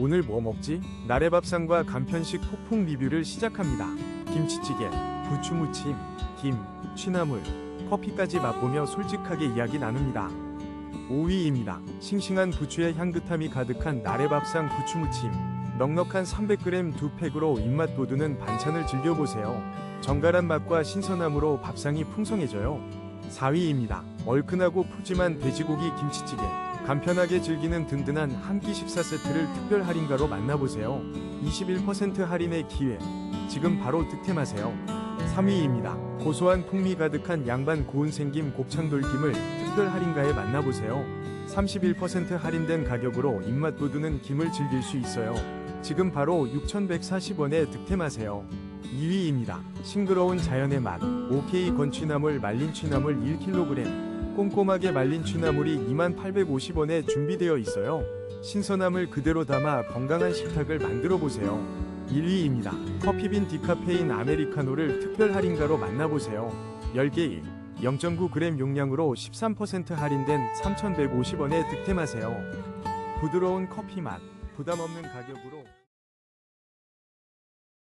오늘 뭐 먹지? 나래 밥상과 간편식 폭풍 리뷰를 시작합니다. 김치찌개, 부추무침, 김, 취나물, 커피까지 맛보며 솔직하게 이야기 나눕니다. 5위입니다. 싱싱한 부추의 향긋함이 가득한 나래 밥상 부추무침. 넉넉한 300g 두 팩으로 입맛 돋우는 반찬을 즐겨보세요. 정갈한 맛과 신선함으로 밥상이 풍성해져요. 4위입니다. 얼큰하고 푸짐한 돼지고기 김치찌개. 간편하게 즐기는 든든한 한 끼 식사 세트를 특별 할인가로 만나보세요. 21% 할인의 기회. 지금 바로 득템하세요. 3위입니다. 고소한 풍미 가득한 양반 고운 생김 곱창돌김을 특별 할인가에 만나보세요. 31% 할인된 가격으로 입맛 돋우는 김을 즐길 수 있어요. 지금 바로 6,140원에 득템하세요. 2위입니다. 싱그러운 자연의 맛. OK 건취나물 말린 취나물 1kg. 꼼꼼하게 말린 취나물이 2850원에 준비되어 있어요. 신선함을 그대로 담아 건강한 식탁을 만들어 보세요. 1위입니다. 커피빈 디카페인 아메리카노를 특별 할인가로 만나보세요. 10개 0.9g 용량으로 13% 할인된 3,150원에 득템하세요. 부드러운 커피 맛, 부담 없는 가격으로